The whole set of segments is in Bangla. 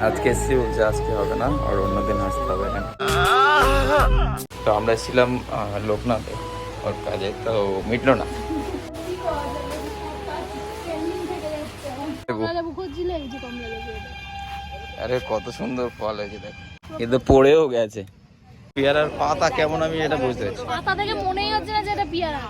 আজকে এসছি বলছে আজকে হবে না আর অন্যদিন আসতে হবে এখানে। তো আমরা আহ, লোকনাথে ওর কাজে তো মিটলো না। আরে কত সুন্দর ফল হয়েছে দেখ। কিন্তু পড়েও গেছে। পেয়ারার পাতা কেমন আমি এটা বুঝতে পারছি পাতা থেকে মনেই হচ্ছে না যে এটা পিয়ারা।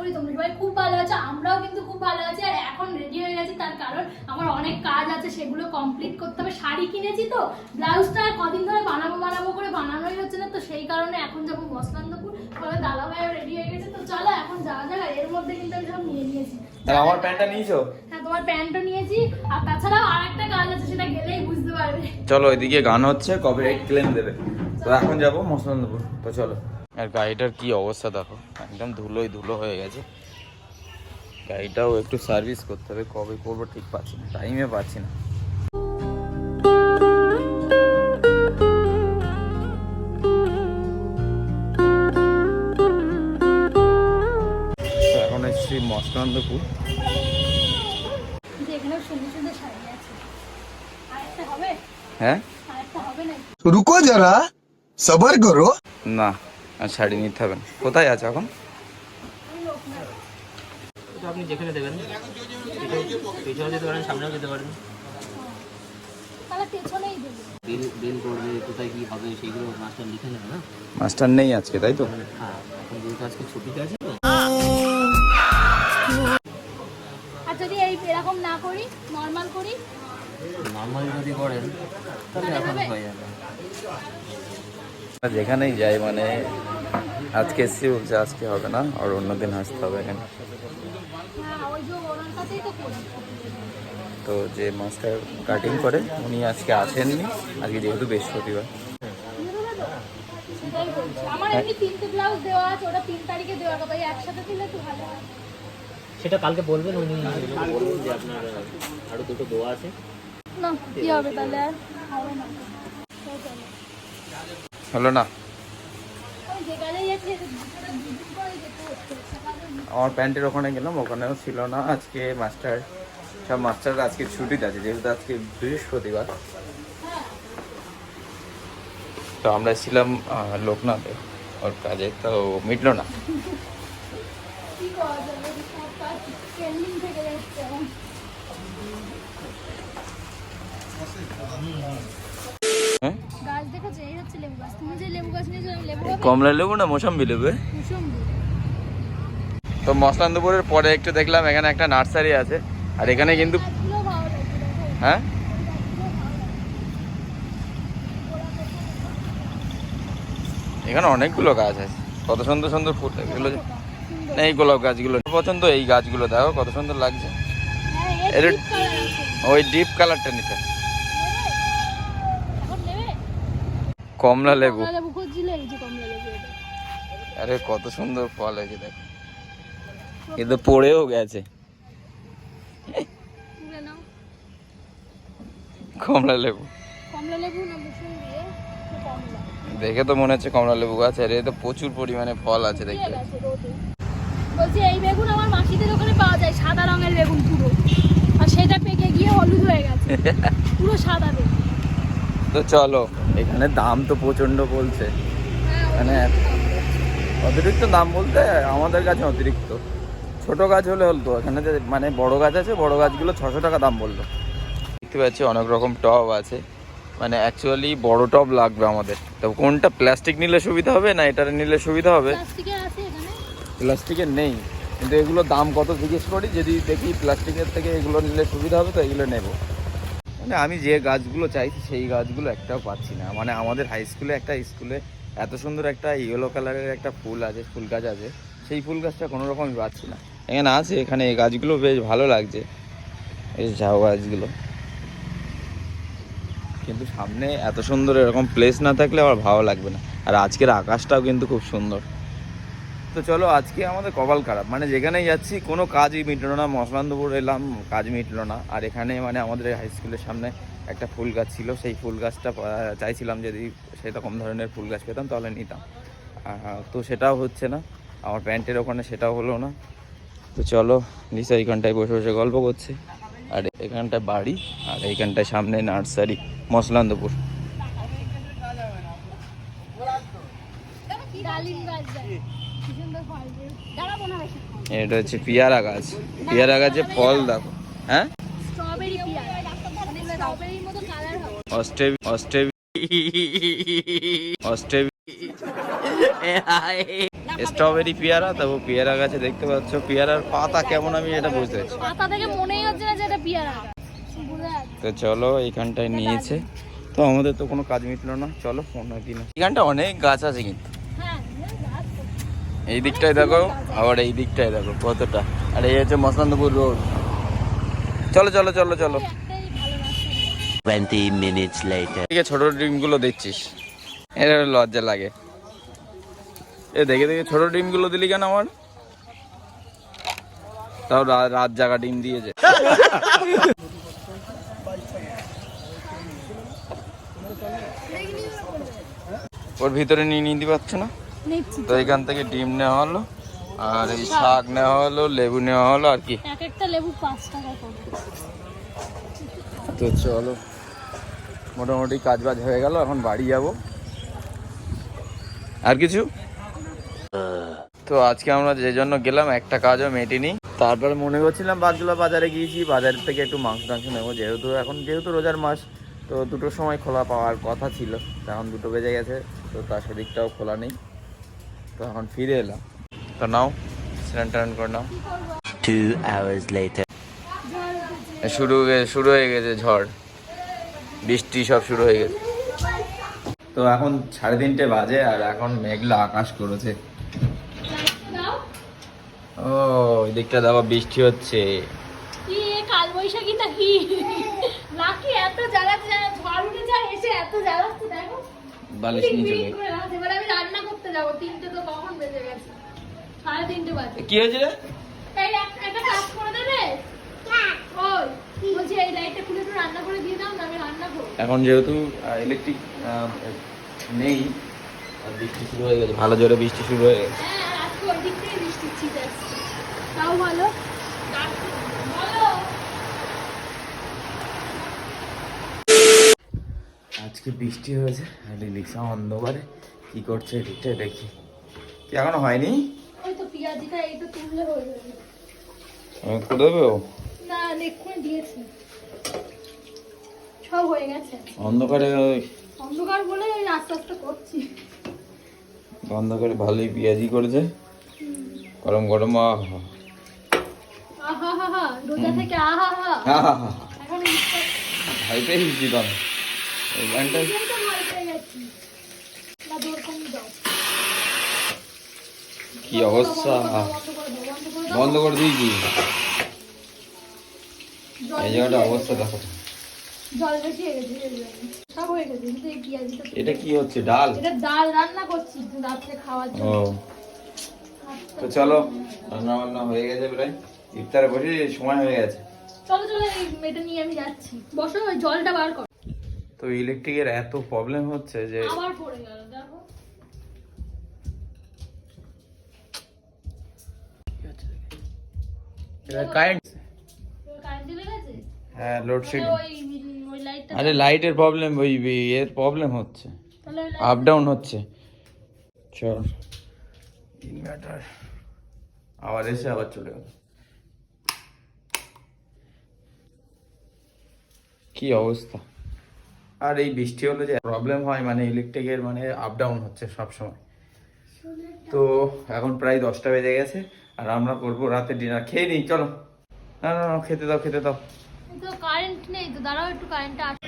করি তোমরা সবাই খুব ভালো আছো আমরাও কিন্তু খুব ভালো আছি আর এখন রেডি হয়ে গেছি তার কারণ আমার অনেক কাজ আছে সেগুলো কমপ্লিট করতে হবে। শাড়ি কিনেছি তো ব্লাউজটা কদিন ধরে বানাবো বানাবো করে বানানোই হচ্ছে না তো সেই কারণে এখন যাব মসলান্দপুর ফলে দাদা ভাইও রেডি হয়ে গেছে তো চলো এখন যাওয়া যাক এর মধ্যে কিন্তু আমি সব নিয়ে নিয়েছি। আমার প্যান্টটা নিয়েছো? হ্যাঁ তোমার প্যান্টও নিয়েছি আর তাছাড়াও আর একটা কাজ আছে সেটা গেলেই বুঝতে পারবে। চলো ওইদিকে গান হচ্ছে কবে ক্লেম দেবে। তো এখন যাব মসলান্দপুর তো চলো। আর গাড়িটার কি অবস্থা দেখো? একদম ধুলোই ধুলো হয়ে গেছে। গাড়িটাও একটু সার্ভিস করতে হবে কবে করব ঠিক পাচ্ছি না টাইমে পাচ্ছি না। এখন এসেছি মস্তানন্দপুর। হ্যাঁ? রুকো যারা সবার করো। না। শাড়ি নিতে হবে কোথায় আছে এখন? আপনি যেখানে দেবেন। পেছনে যেতে পারেন সামনেও যেতে পারেন। তাহলে পেছনেই দেবো বিল বিল করবে কোথায় কি হবে সেইগুলো মাস্টার নেই আজকে তাই তো? হ্যাঁ তো। আর যদি এই এরকম না করি নর্মাল করি? নর্মাল যদি করেন তাহলে এখন হয়ে যাবে। যেখানেই যাই মানে আজকে এসছি বলছে আজকে হবে না আর অন্যদিন আসতে হবে এখানে। হ্যাঁ ওই যে ওনার কাছেই তো যে মাস্টার কাটিং করে উনি আজকে আসেননি আজকে যেহেতু বৃহস্পতিবার। দেওয়া হয়। সেটা কালকে বলবেন উনি। বলবেন যে আপনার আরও দুটো দোয়া আছে। না কি হবে তাহলে আর? হবে না। চলো। হলো না। আমার প্যান্টের ওখানে গেলাম, ওখানেও ছিল না আজকে মাস্টার। সব মাস্টার আজকে ছুটিতে আছে, যেহেতু আজকে বৃহস্পতিবার। তো আমরা ছিলাম লোকনাথে। ওর কাজে তো মিটলো না। থেকে গাছ দেখেছ? এই হচ্ছে লেবু গাছ। তুমি যে লেবু গাছ নিয়েছো লেবু কমলা লেবু না মোসাম্বি লেবু? তো মসলান্দপুরের পরে একটু দেখলাম এখানে একটা নার্সারি আছে আর এখানে কিন্তু হ্যাঁ। এখানে অনেকগুলো গাছ আছে। কত সুন্দর সুন্দর ফুল এগুলো এই গোলাপ গাছগুলো। পছন্দ এই গাছগুলো দেখো কত সুন্দর লাগছে। হ্যাঁ ওই ডিপ কালারটা নিতে নেবে? এখন নেবে কমলা লেবু। আরে কত সুন্দর ফল হয়েছে দেখো। কিন্তু পড়েও গেছে। কমলা লেবু। এ? দেখে তো মনে হচ্ছে কমলা লেবু গাছ আর এ তো প্রচুর পরিমাণে ফল আছে দেখতে। বলছি এই বেগুন আমার মাসিদের ওখানে পাওয়া যায় সাদা রঙের বেগুন পুরো। আর সেটা পেকে গিয়ে হলুদ হয়ে গেছে। পুরো সাদা বেগুন। তো চলো। এখানে দাম তো প্রচণ্ড বলছে। মানে অতিরিক্ত দাম বলতে আমাদের কাছে অতিরিক্ত। ছোট গাছ হলে হতো এখানে যে মানে বড় গাছ আছে বড় গাছগুলো ছশো টাকা দাম বলল। দেখতে পাচ্ছি অনেক রকম টব আছে। মানে অ্যাকচুয়ালি বড় টব লাগবে আমাদের। তো কোনটা প্লাস্টিক নিলে সুবিধা হবে না এটার নিলে সুবিধা হবে? প্লাস্টিকের আছে এখানে। প্লাস্টিকের নেই। কিন্তু এগুলো দাম কত জিজ্ঞেস করি যদি দেখি প্লাস্টিকের থেকে এগুলো নিলে সুবিধা হবে তো এগুলো নেব। মানে আমি যে গাছগুলো চাইছি, সেই গাছগুলো একটাও পাচ্ছি না। মানে আমাদের হাই স্কুলে একটা স্কুলে এত সুন্দর একটা ইয়েলো কালারের একটা ফুল আছে, ফুল গাছ আছে, সেই ফুল গাছটা কোনো রকমই পাচ্ছি না। এখানে আছে, এখানে এই গাছগুলো বেশ ভালো লাগছে, এই ঝাউ গাছগুলো। কিন্তু সামনে এত সুন্দর এরকম প্লেস না থাকলে আমার ভালো লাগবে না। আর আজকের আকাশটাও কিন্তু খুব সুন্দর। তো চলো, আজকে আমাদের কপাল খারাপ। মানে যেখানেই যাচ্ছি, কোনো কাজই মিটলো না। মসলান্দপুর এলাম কাজ মিটলো না। আর এখানে মানে আমাদের হাই স্কুলের সামনে একটা ফুল গাছ ছিল। সেই ফুল গাছটা চাইছিলাম যদি সেরকম ধরনের ফুল গাছ পেতাম, তাহলে নিতাম। তো সেটাও হচ্ছে না। আমার প্যান্টের ওখানে সেটাও হলো না। তো চলো, লিসা এইখানটায় বসে বসে গল্প করছে। আর এখানটায় বাড়ি, আর এইখানটায় সামনে নার্সারি, মসলান্দপুর। ডালিম দেয়। কি সুন্দর ফল দেয়। দাঁড়াবো না বেশি। এটা হচ্ছে পেয়ারা গাছ। পেয়ারা গাছে ফল দেখো। হ্যাঁ? অস্ট্রেলি অস্ট্রেলি অস্ট্রেলি স্ট্রবেরি পেয়ারা তবু পেয়ারা গাছে দেখতে পাচ্ছ পেয়ারার পাতা কেমন আমি এটা বুঝতে পারছি পাতা থেকে মনেই হচ্ছে না যে এটা পেয়ারা। তো চলো এইখানটায় নিয়েছে। তো আমাদের তো কোনো কাজ মিটলো না। চলো অন্য দিন এখানটা অনেক গাছ আছে কিন্তু। এই দিকটায় দেখো আবার এই দিকটায় দেখো কতটা। আর এই হচ্ছে মসলান্দপুর রোড। চলো চলো চলো চলো। একটাই ভালো রাস্তা 20 minutes later. এদিকে ছোট ডিমগুলো দেখছিস। এটা লজ্জা লাগে। এ দেখে দেখে ছোট ডিমগুলো দিলি কেন আমার? তাও রাত জাগা ডিম দিয়েছে। ওর ভিতরে নিয়ে নিতে পারছ না? তো এখান থেকে ডিম নেওয়া হলো আর এই শাক নেওয়া হলো লেবু নেওয়া হলো আর কি। এক একটা লেবু পাঁচ টাকা করে। তো চলো মোটামুটি কাজ বাজ হয়ে গেল এখন বাড়ি যাব। আর কিছু? তো আজকে আমরা যে জন্য গেলাম একটা কাজও মেটেনি। তারপরে মনে করছিলাম বাদগুলো বাজারে গিয়েছি বাজার থেকে একটু মাংস টাংস নেব যেহেতু এখন যেহেতু রোজার মাস তো দুটোর সময় খোলা পাওয়ার কথা ছিল এখন দুটো বেজে গেছে তো তার সেদিকটাও খোলা নেই। তো এখন ফিরে এলাম। তো নাও স্নান টান করে নাও। Two hours later. শুরু শুরু হয়ে গেছে ঝড়। বৃষ্টি সব শুরু হয়ে গেছে। তো এখন সাড়ে তিনটে বাজে আর এখন মেঘলা আকাশ করেছে। ও ওই দিকটা দেখো বৃষ্টি হচ্ছে। কি এ নাকি? এত জ্বালাচ্ছে ঝড় উঠে যায় এসে এত জ্বালাচ্ছে দেখো। বালিশ নিয়ে চলে। এবার আমি করতে যাব তিনটে তো কখন বেজে গেছে? সাড়ে তিনটে বাজে। কি হয়েছে এই একটা কাজ করে দেবে ওই বলছি এই লাইটটা খুলে একটু রান্না করে দিয়ে দাও না আমি রান্না করব। এখন যেহেতু ইলেকট্রিক নেই বৃষ্টি শুরু হয়ে গেছে ভালো জোরে বৃষ্টি শুরু হয়ে গেছে। হ্যাঁ তাও ভালো? আজকে বৃষ্টি হয়েছে আর অন্ধকারে। কি করছে এদিকটা দেখি। কি এখনও হয়নি? ওই তো পেঁয়াজিটা এই তো তুললে হয়ে যাবে। করে দেবে ও। না এক্ষুনি দিয়েছি। সব হয়ে গেছে। অন্ধকারে ওই অন্ধকার বলে আস্তে আস্তে করছি। অন্ধকারে ভালোই পেঁয়াজি করেছে। গরম গরম আহা। আহা হা হা রোজা থেকে আহা হা এখন এই গানটা নিজেই তো ভয় পেয়ে গেছি না দূর কম যাও কি অবস্থা? বন্ধ করে দিয়েছি এই জায়গাটা অবস্থা দেখো এটা কি হচ্ছে ডাল? ডাল রান্না করছি রাত্রে খাওয়ার জন্য। তো চলো রান্না বান্না হয়ে গেছে প্রায়। ইফতারে বসে সময় হয়ে গেছে। চলো চলো এটা নিয়ে আমি যাচ্ছি। বসো জলটা বার কর। তো ইলেকট্রিকের এত প্রবলেম হচ্ছে যে আবার পড়ে গেল কারেন্ট হ্যাঁ আরে লাইটের প্রবলেম ওই এর প্রবলেম হচ্ছে। আপ ডাউন হচ্ছে। চল। ইনভার্টার আবার এসে আবার চলে গেল। কি অবস্থা? আর এই বৃষ্টি হলে যে প্রবলেম হয় মানে ইলেকট্রিকের মানে আপ ডাউন হচ্ছে সব সময় তো এখন প্রায় দশটা বেজে গেছে। আর আমরা করব রাতে ডিনার খেয়ে নিই চলো। না না না, খেতে দাও খেতে দাও। তো কারেন্ট নেই তো দাঁড়াও একটু কারেন্টটা আসে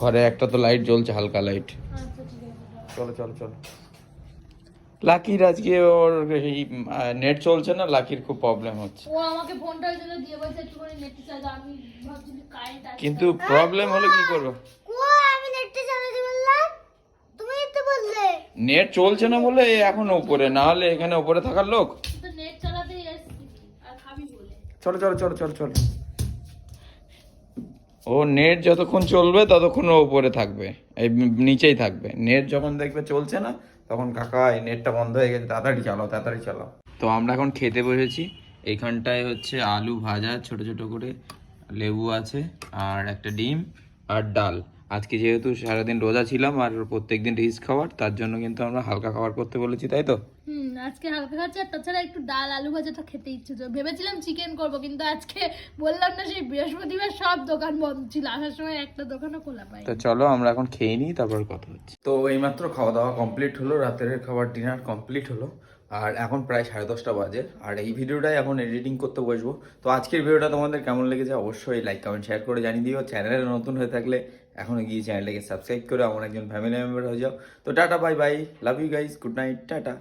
ঘরে একটা তো লাইট জ্বলছে হালকা লাইট আচ্ছা ঠিক আছে চলো চলো চলো। লাকির আজকে ওর এই নেট চলছে না লাকির খুব প্রবলেম হচ্ছে। ও আমাকে ফোনটা জন্য দিয়ে বলছে একটুখানি নেটে চার্জ আমি ভাবছি কারেন্ট আছে। কিন্তু প্রবলেম হলে কি করব? আমি নেটটা চালাতে বললাম। তুমি তো বললে। নেট চলছে না বলে এখন উপরে না হলে এখানে উপরে থাকার লোক। চলো চলো চলো চলো চলো। ও নেট যতক্ষণ চলবে ততক্ষণ ও উপরে থাকবে। এই নিচেই থাকবে। নেট যখন দেখবে চলছে না তখন কাকা এই নেটটা বন্ধ হয়ে গেছে তাড়াতাড়ি চালাও তাড়াতাড়ি চালাও। তো আমরা এখন খেতে বসেছি। এইখানটায় হচ্ছে আলু ভাজা ছোট ছোট করে লেবু আছে আর একটা ডিম আর ডাল। আজকে যেহেতু সারাদিন রোজা ছিলাম আর প্রত্যেকদিন রিচ খাবার তার জন্য কিন্তু আমরা হালকা খাবার করতে বলেছি তাই তো? আজকে হালকা খাচ্ছে আর তাছাড়া একটু ডাল আলু ভাজাটা খেতে ইচ্ছে ছিল। ভেবেছিলাম চিকেন করব কিন্তু আজকে বললাম না সেই বৃহস্পতিবার সব দোকান বন্ধ ছিল। আসার সময় একটা দোকানও খোলা পাই তো চলো আমরা এখন খেয়ে নিই তারপর কথা হচ্ছে। তো এইমাত্র খাওয়া দাওয়া কমপ্লিট হলো রাতের খাবার ডিনার কমপ্লিট হলো আর এখন প্রায় সাড়ে দশটা বাজে। আর এই ভিডিওটাই এখন এডিটিং করতে বসবো। তো আজকের ভিডিওটা তোমাদের কেমন লেগেছে অবশ্যই লাইক কমেন্ট শেয়ার করে জানিয়ে দিও। চ্যানেলে নতুন হয়ে থাকলে এখনও গিয়ে চ্যানেলটাকে সাবস্ক্রাইব করে আমার একজন ফ্যামিলি মেম্বার হয়ে যাও। তো tata bye bye love you guys good night tata.